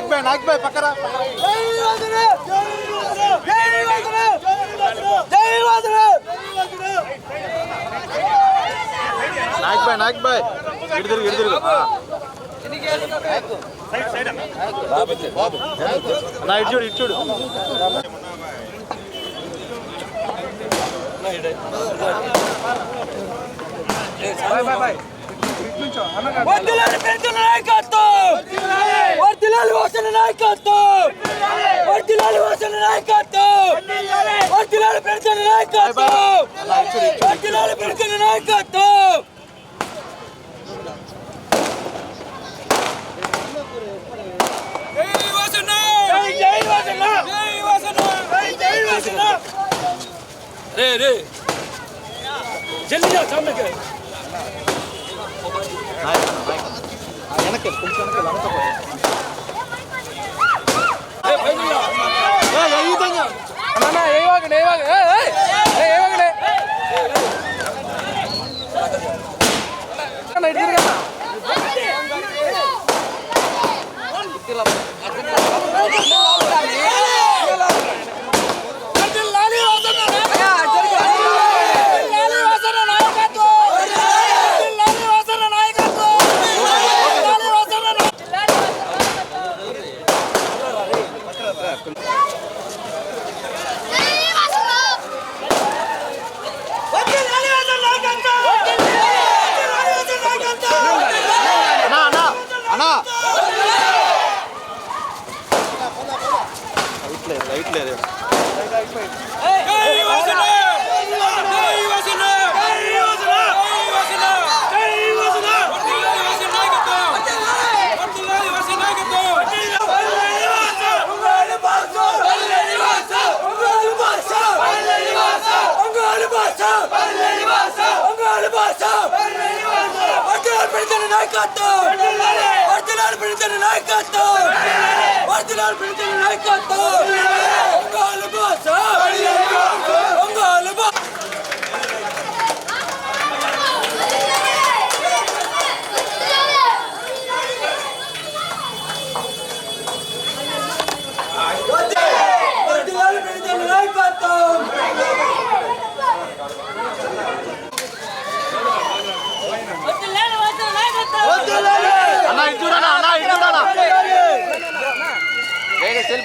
నాగ్బాయ్ నాగ్బాయ్ పక్కరా నాగ్బాయ్ నాగ్బాయ్. ఇటు తిరుగు నా ఇటు చూడు ఇటు చూడు. వద్దులని పెంచిన నాయకత్వం. వర్దిలాలి వాసన నాయకత్వం వర్దిలాలి వాసన నాయకత్వం వర్దిలాలి పెంచిన నాయకత్వం వర్దిలాలి పెంచిన నాయకత్వం జై వాసన జై వాసన జై వాసన జై వాసన రే రే జల్దీ जा सामने के எனக்கு கொஞ்சம் எனக்கு நடத்த ஏவாங்க ஏவாங்க ஏவாங்க எடுத்துருக்கா నాయకత్వం! వర్తిలాలు పెడిచిన నాయకత్వం! వర్తిలాలు పెడిచిన నాయకత్వం! ఒంగోలు భాష ఒంగోలు భాష వర్తిలాలు పెడిచిన నాయకత్వం అన్నా ఇటు చూడన్నా అన్నా ఇటు చూడన్నా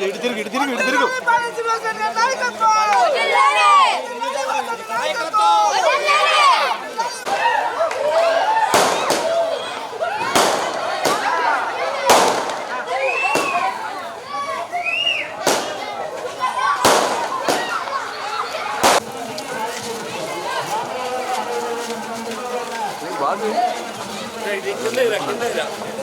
ఇటు తిరుగు ఇటు తిరుగు ఇటు తిరుగు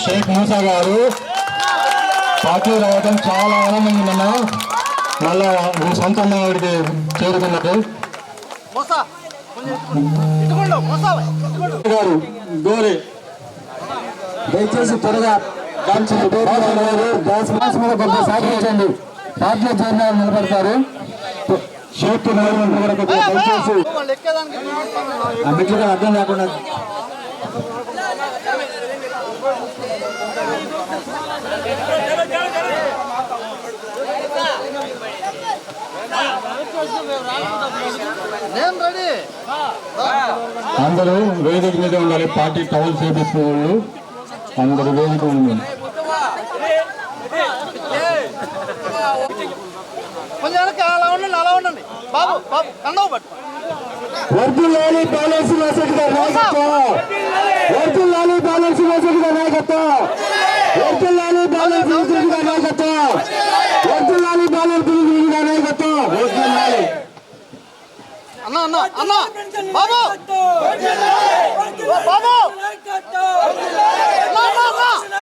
షేక్ మూసా గారు. పార్టీ రావడం చాలా ఆనందంగా ఉన్నా మళ్ళా మీ సొంత వాడికి చేరుకున్నట్టు. గారు గోరే. దయచేసి త్వరగా గ్యాస్ మాస్ మీద కొంత సహకరించండి పార్టీలో చేరిన నిలబడతారు. వరకు దయచేసి మెట్లుగా అర్థం లేకుండా అందరూ వేదిక మీద ఉండాలి పార్టీ టౌన్ చేపించిన వాళ్ళు అందరూ వేదిక ఉండాలి కొంచెం వెనక అలా ఉండండి అలా ఉండండి. బాబు బాబు కందవ పట్టు. వర్జుల్ లాలి బ్యాలెన్స్ మెసేజ్ గారి నాయకత్వం. వర్జుల్ లాలి బ్యాలెన్స్ మెసేజ్ గారి నాయకత్వం. వర్జుల్ లాలి బ్యాలెన్స్ మెసేజ్ గారి నాయకత్వం. వర్జుల్ లాలి బ్యాలెన్స్ మెసేజ్ గారి నాయకత్వం. వర్జుల్ లాలి అన్న అన్న అన్న. బాబు. బాబు.